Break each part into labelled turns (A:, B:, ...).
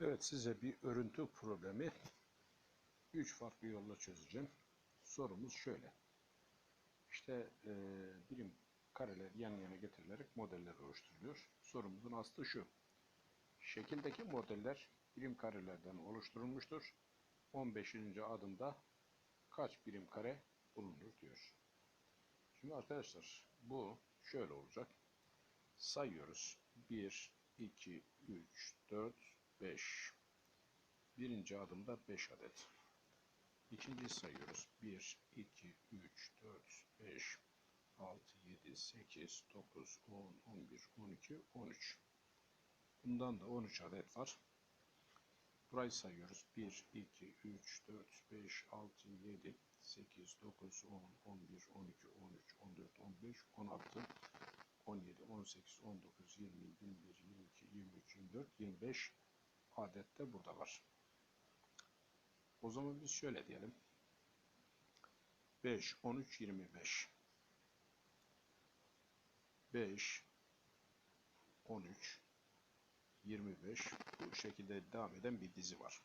A: Evet size bir örüntü problemi üç farklı yolla çözeceğim. Sorumuz şöyle. İşte e, birim kareler yan yana getirilerek modeller oluşturuluyor. Sorumuzun aslı şu. Şekildeki modeller birim karelerden oluşturulmuştur. 15. adımda kaç birim kare bulunur diyor. Şimdi arkadaşlar bu şöyle olacak. Sayıyoruz. 1, 2, 3, 4, 5. Birinci adımda 5 adet. İkinciyi sayıyoruz. 1, 2, 3, 4, 5, 6, 7, 8, 9, 10, 11, 12, 13. Bundan da 13 adet var. Burayı sayıyoruz. 1, 2, 3, 4, 5, 6, 7, 8, 9, 10, 11, 12, 13, 14, 15, 16, 17, 18, 19, 20, 21, 22, 23, 24, 25, adet de burada var. O zaman biz şöyle diyelim. 5, 13, 25. 5, 13, 25 bu şekilde devam eden bir dizi var.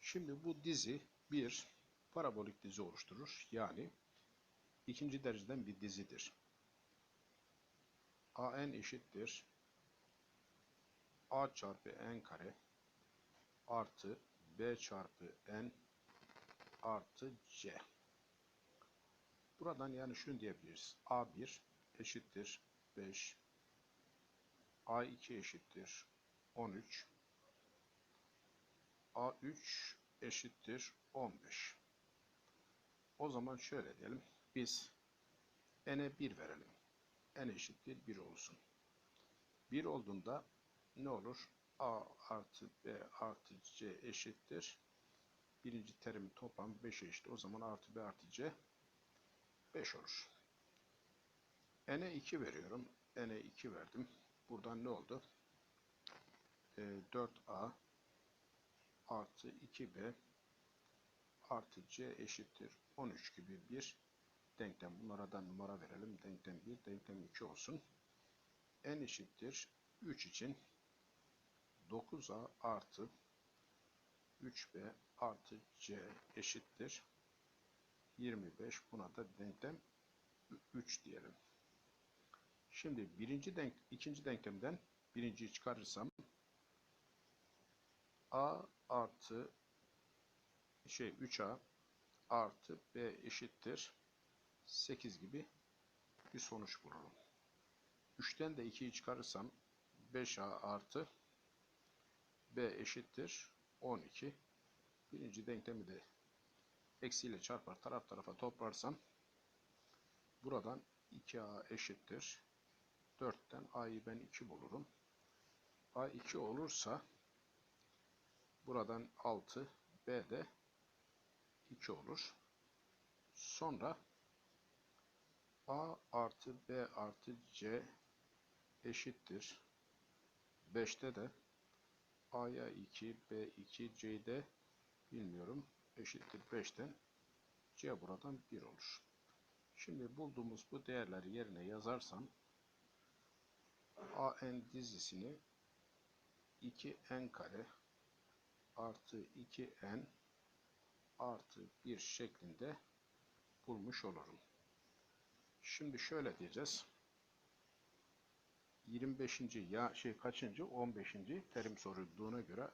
A: Şimdi bu dizi bir parabolik dizi oluşturur. Yani ikinci dereceden bir dizidir. AN eşittir a çarpı n kare artı b çarpı n artı c. Buradan yani şunu diyebiliriz. a1 eşittir 5. a2 eşittir 13. a3 eşittir 15. O zaman şöyle diyelim. Biz n'e 1 verelim. n eşittir 1 olsun. 1 olduğunda ne olur? A artı B artı C eşittir. Birinci terim toplam 5'e eşit. O zaman artı B artı C 5 olur. N'e 2 veriyorum. N'e 2 verdim. Buradan ne oldu? E, ee, 4A artı 2B artı C eşittir. 13 gibi bir denklem. Bunlara da numara verelim. Denklem 1, denklem 2 olsun. N eşittir. 3 için 9A artı 3B artı C eşittir. 25 buna da denklem 3 diyelim. Şimdi birinci denk, ikinci denklemden birinciyi çıkarırsam A artı şey 3A artı B eşittir 8 gibi bir sonuç bulalım. 3'ten de 2'yi çıkarırsam 5A artı b eşittir 12. Birinci denklemi de eksiyle çarpar taraf tarafa toplarsam buradan 2a eşittir 4'ten a'yı ben 2 bulurum. a 2 olursa buradan 6 b de 2 olur. Sonra a artı b artı c eşittir 5'te de A'ya 2, B 2, C'de bilmiyorum. Eşittir 5'ten C buradan 1 olur. Şimdi bulduğumuz bu değerleri yerine yazarsam AN dizisini 2N kare artı 2N artı 1 şeklinde bulmuş olurum. Şimdi şöyle diyeceğiz. 25. ya şey kaçıncı? 15. terim sorulduğuna göre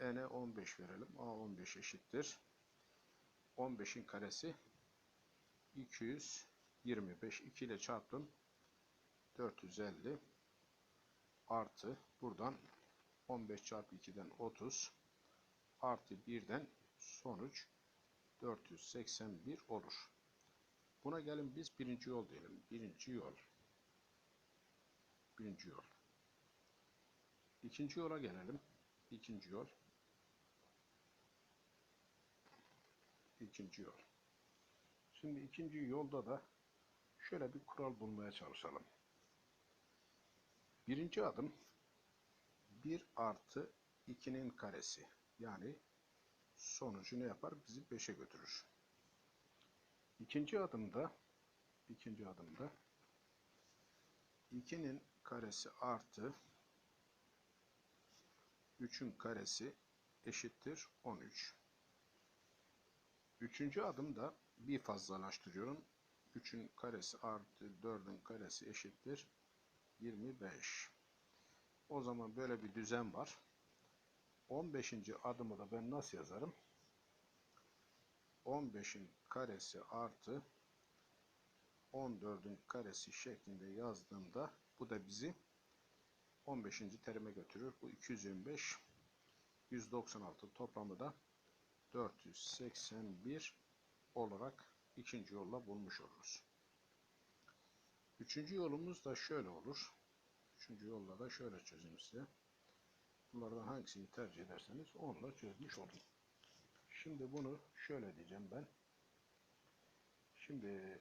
A: n'e 15 verelim. A 15 eşittir. 15'in karesi 225. 2 ile çarptım. 450 artı buradan 15 çarpı 2'den 30 artı 1'den sonuç 481 olur. Buna gelin biz birinci yol diyelim. Birinci yol birinci yol. İkinci yola gelelim. İkinci yol. İkinci yol. Şimdi ikinci yolda da şöyle bir kural bulmaya çalışalım. Birinci adım 1 artı 2'nin karesi. Yani sonucu ne yapar? Bizi 5'e götürür. İkinci adımda ikinci adımda 2'nin karesi artı 3'ün karesi eşittir 13. Üçüncü adım da bir fazlalaştırıyorum. 3'ün karesi artı 4'ün karesi eşittir 25. O zaman böyle bir düzen var. 15. adımı da ben nasıl yazarım? 15'in karesi artı 14'ün karesi şeklinde yazdığımda bu da bizi 15. terime götürür. Bu 225 196 toplamı da 481 olarak ikinci yolla bulmuş oluruz. Üçüncü yolumuz da şöyle olur. Üçüncü yolla da şöyle çözeyim size. Bunlardan hangisini tercih ederseniz onunla çözmüş olun. Şimdi bunu şöyle diyeceğim ben. Şimdi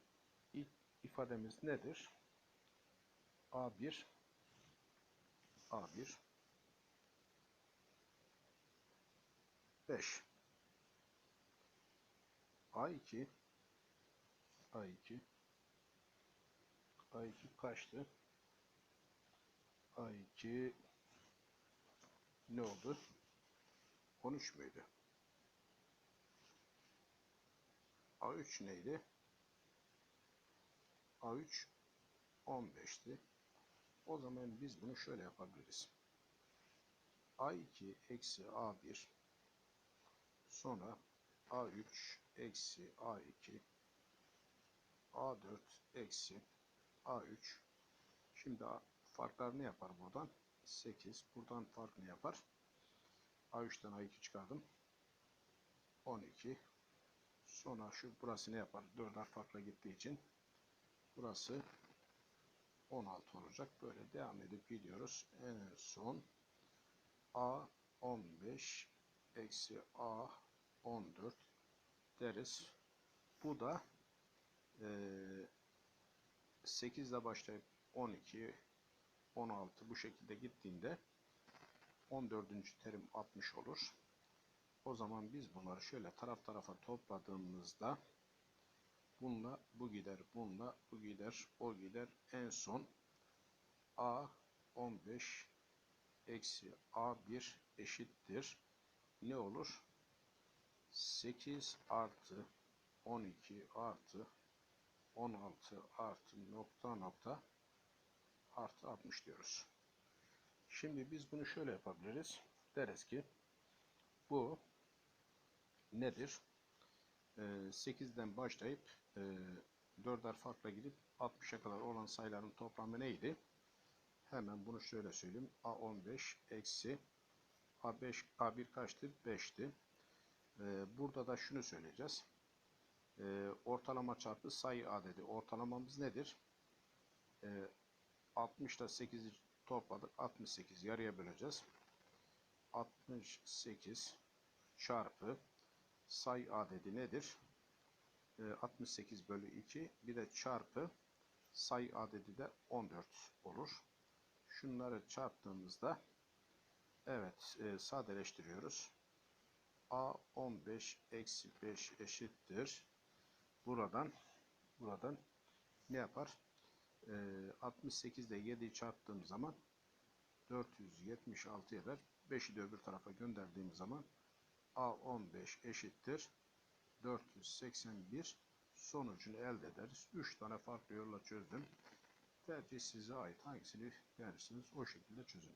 A: ifademiz nedir? A1 A1 5 A2 A2 A2 kaçtı? A2 ne oldu? 13 müydü? A3 neydi? A3 15'ti. O zaman biz bunu şöyle yapabiliriz. A2 eksi A1 sonra A3 eksi A2 A4 eksi A3 şimdi farklar ne yapar buradan? 8. Buradan fark ne yapar? A3'ten A2 çıkardım. 12. Sonra şu burası ne yapar? 4'er farkla gittiği için burası 16 olacak. Böyle devam edip gidiyoruz. En son A 15 eksi A 14 deriz. Bu da e, 8 ile başlayıp 12 16 bu şekilde gittiğinde 14. terim 60 olur. O zaman biz bunları şöyle taraf tarafa topladığımızda Bununla bu gider, bununla bu gider, o gider. En son A 15 eksi A1 eşittir. Ne olur? 8 artı 12 artı 16 artı nokta nokta artı 60 diyoruz. Şimdi biz bunu şöyle yapabiliriz. Deriz ki bu nedir? 8'den ee, başlayıp e, ee, 4'er farkla gidip 60'a kadar olan sayıların toplamı neydi? Hemen bunu şöyle söyleyeyim. A15 eksi A5, A1 kaçtı? 5'ti. Ee, burada da şunu söyleyeceğiz. Ee, ortalama çarpı sayı adedi. Ortalamamız nedir? Ee, 60 ile 8'i topladık. 68 yarıya böleceğiz. 68 çarpı sayı adedi nedir? 68 ee, bölü 2 bir de çarpı sayı adedi de 14 olur. Şunları çarptığımızda evet e, sadeleştiriyoruz. A 15 eksi 5 eşittir. Buradan buradan ne yapar? E, ee, 68 ile 7'yi çarptığım zaman 476 eder. 5'i de öbür tarafa gönderdiğim zaman A15 eşittir. 481 sonucunu elde ederiz. 3 tane farklı yolla çözdüm. Tercih size ait. Hangisini beğenirsiniz o şekilde çözün.